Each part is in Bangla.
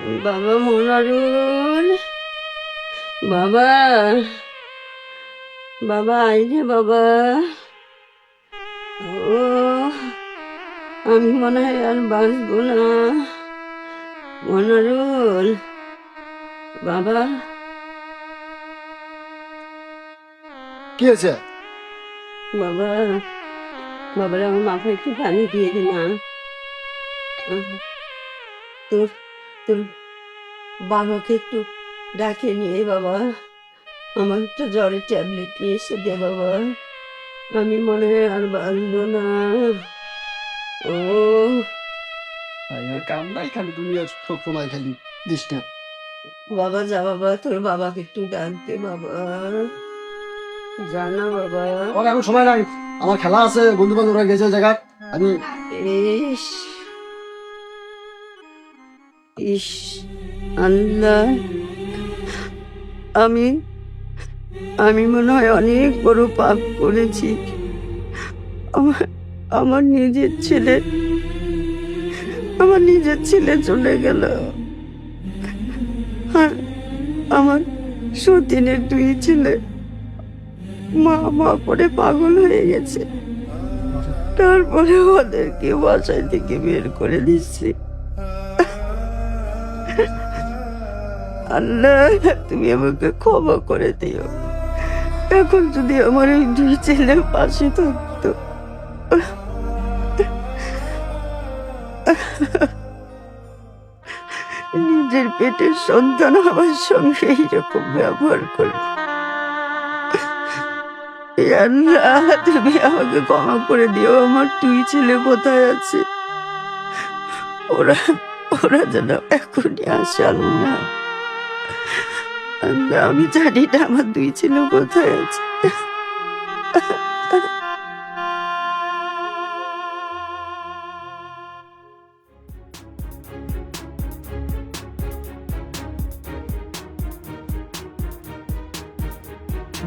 বাবা মনারুল বাবা বাবা আই রে বাবা। ও আমি মনে হয় আর বাঁচবো না। মনারুল বাবা। কি হয়েছে? বাবা বাবার আমার মাথায় একটু পানি দিয়ে দে না। তোর তোর বাবাকে একটু ডাকে নিয়ে বাবা আমার একটা জ্বরের ট্যাবলেট নিয়ে এসে দে বাবা। আমি মনে হয় আর বাঁচবো না। ও। আর কাম নাই খালি সব সময় খালি ডিস্টার্ব বাবা যা বাবা তোর বাবাকে একটু ডাকতে বাবা। জানা বাবা। আমার এখন সময় নাই। আমার খেলা আছে বন্ধু বান্ধবরা গেছে জায়গা আমি ইস। ইস, আল্লাহ। আমি আমি মনে হয় অনেক বড় পাপ করেছি। আমার আমার নিজের ছেলে, আমার নিজের ছেলে চলে গেল। আর আমার সতীনের দুই ছেলে মা মা করে পাগল হয়ে গেছে। তারপরে ওদেরকে বাসায় থেকে বের করে দিচ্ছি। আল্লাহ, তুমি আমাকে ক্ষমা করে দিও। এখন যদি আমার এই দুই ছেলে পাশে থাকতো। নিজের পেটের সন্তান আমার সঙ্গে এইরকম ব্যবহার করে। আল্লাহ, তুমি আমাকে ক্ষমা করে দিও, আমার দুই ছেলে কোথায় আছে? ওরা ওরা যেন এখনই আসে আল্লাহ, আমি জানি না আমার দুই ছেলে কোথায় আছে।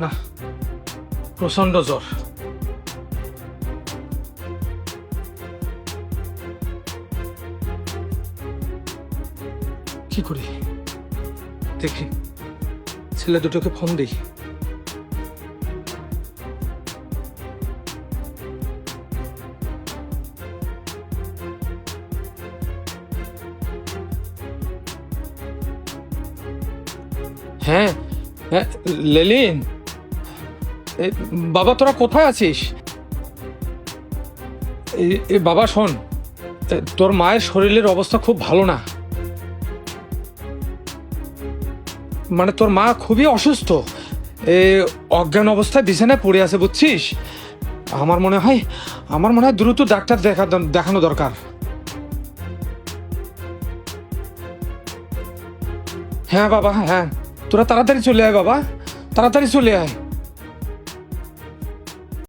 না প্রচণ্ড জ্বর। কি করি? দেখি। ছেলে দুটোকে ফোন দিই। হ্যাঁ হ্যাঁ লেলিন। বাবা তোরা কোথায় আছিস? এ বাবা শোন তোর মায়ের শরীরের অবস্থা খুব ভালো না। মানে তোর মা খুবই অসুস্থ। এ অজ্ঞান অবস্থায় বিছানায় পড়ে আছে, বুঝছিস? আমার মনে হয়, আমার মনে হয় দ্রুত ডাক্তার দেখা দেখানো দরকার। হ্যাঁ বাবা হ্যাঁ। তোরা তাড়াতাড়ি চলে আয় বাবা, তাড়াতাড়ি চলে আয়।